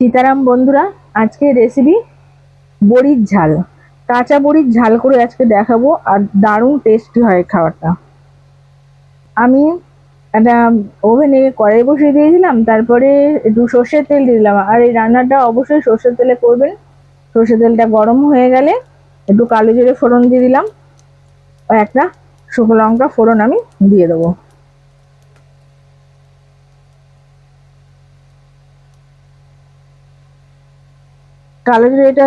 সীতারাম, বন্ধুরা, আজকে রেসিপি বড়ির ঝাল। কাঁচা বড়ির ঝাল করে আজকে দেখাবো আর দারুণ টেস্টি হয় খাবারটা। আমি একটা ওভেনে কড়াই বসিয়ে দিয়েছিলাম, তারপরে একটু সর্ষের তেল দিয়ে দিলাম। আর এই রান্নাটা অবশ্যই সর্ষের তেলে করবেন। সর্ষের তেলটা গরম হয়ে গেলে একটু কালো জিরে ফোড়ন দিয়ে দিলাম। একটা শুকনো লঙ্কা ফোড়ন আমি দিয়ে দেবো। কালো জিরেটা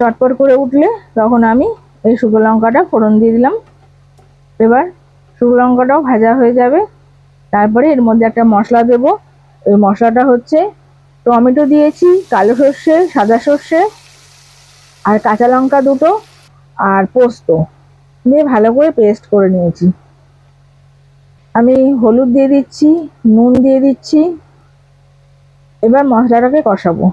চটপট করে উঠলে তখন আমি এই শুকনো লঙ্কাটা ফোড়ন দিয়ে দিলাম। এবার শুকনো লঙ্কাটাও ভাজা হয়ে যাবে। তারপরে এর মধ্যে একটা মশলা দেব। এই মশলাটা হচ্ছে টমেটো দিয়েছি, কালো সর্ষে, সাদা সর্ষে আর কাঁচা লঙ্কা দুটো আর পোস্ত দিয়ে ভালো করে পেস্ট করে নিয়েছি। আমি হলুদ দিয়ে দিচ্ছি, নুন দিয়ে দিচ্ছি। এবার মশলাটাকে কষাবো।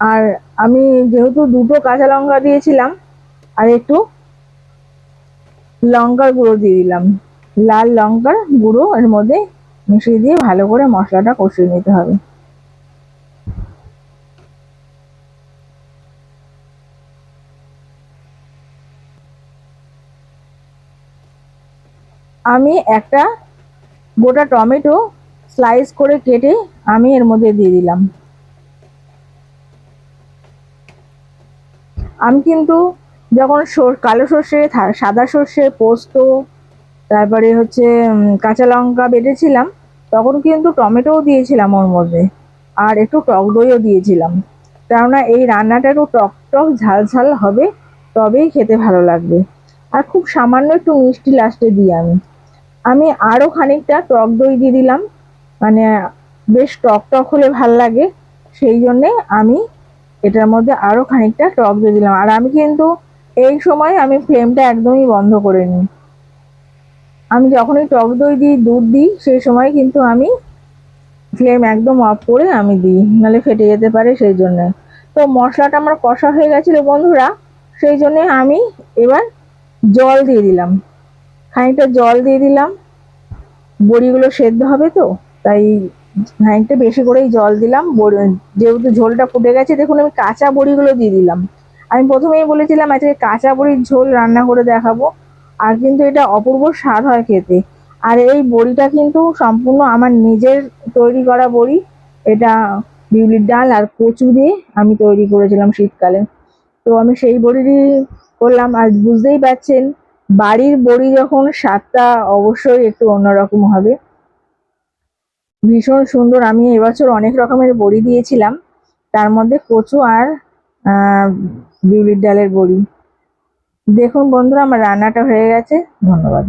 আর আমি যেহেতু দুটো কাঁচা লঙ্কা দিয়েছিলাম, আর একটু লঙ্কার গুঁড়ো দিয়ে দিলাম। লাল লঙ্কার গুঁড়ো এর মধ্যে মিশিয়ে দিয়ে ভালো করে মশলাটা কষিয়ে নিতে হবে। আমি একটা গোটা টমেটো স্লাইস করে কেটে আমি এর মধ্যে দিয়ে দিলাম। আমি কিন্তু যখন কালো সর্ষে সাদা সর্ষে, পোস্ত, তারপরে হচ্ছে কাঁচা লঙ্কা বেটেছিলাম, তখন কিন্তু টমেটোও দিয়েছিলাম ওর মধ্যে, আর একটু টক দইও দিয়েছিলাম। কেননা এই রান্নাটা একটু টক টক, ঝাল ঝাল হবে, তবেই খেতে ভালো লাগবে। আর খুব সামান্য একটু মিষ্টি লাস্টে দিই আমি। আমি আরও খানিকটা টক দই দিয়ে দিলাম মানে বেশ টক টক হলে ভালো লাগে, সেই জন্যে আমি এটার মধ্যে আরও খানিকটা টক দিয়ে দিলাম। আর আমি কিন্তু এই সময় আমি ফ্লেমটা একদমই বন্ধ করে নিই। আমি যখনই টক দই দিই, দুধ দিই, সেই সময় কিন্তু আমি ফ্লেম একদম অফ করে আমি দিই। নাহলে ফেটে যেতে পারে সেই জন্য। তো মশলাটা আমার কষা হয়ে গেছিল বন্ধুরা, সেই জন্যে আমি এবার জল দিয়ে দিলাম। খানিকটা জল দিয়ে দিলাম। বড়িগুলো সেদ্ধ হবে তো, তাই খানিকটা বেশি করেই জল দিলাম যেহেতু ঝোলটা ফুটে গেছে, দেখুন আমি কাঁচা বড়িগুলো দিয়ে দিলাম। আমি প্রথমেই বলেছিলাম আজকে কাঁচা বড়ির ঝোল রান্না করে দেখাবো, আর কিন্তু এটা অপূর্ব স্বাদ হয় খেতে। আর এই বড়িটা কিন্তু সম্পূর্ণ আমার নিজের তৈরি করা বড়ি, এটা বিউলির ডাল আর কচু দিয়ে আমি তৈরি করেছিলাম শীতকালে। তো আমি সেই বড়ি করলাম আর বুঝতেই পারছেন, বাড়ির বড়ি যখন স্বাদটা অবশ্যই একটু অন্যরকম হবে। ভীষণ সুন্দর। আমি এবছর অনেক রকমের বড়ি দিয়েছিলাম। তার মধ্যে কচু আর বিউলির ডালের বড়ি। দেখুন বন্ধুরা, আমার রান্নাটা হয়ে গেছে। ধন্যবাদ।